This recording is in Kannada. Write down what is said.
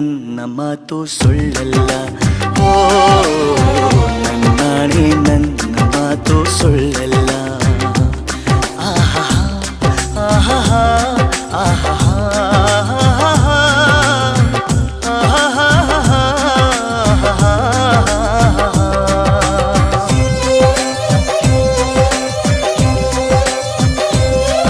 ನನ್ನ ಮಾತು ಸುಳ್ಳಲ್ಲ. ಓ ನನ್ನ ಮಾತು ಸುಳ್ಳಲ್ಲ.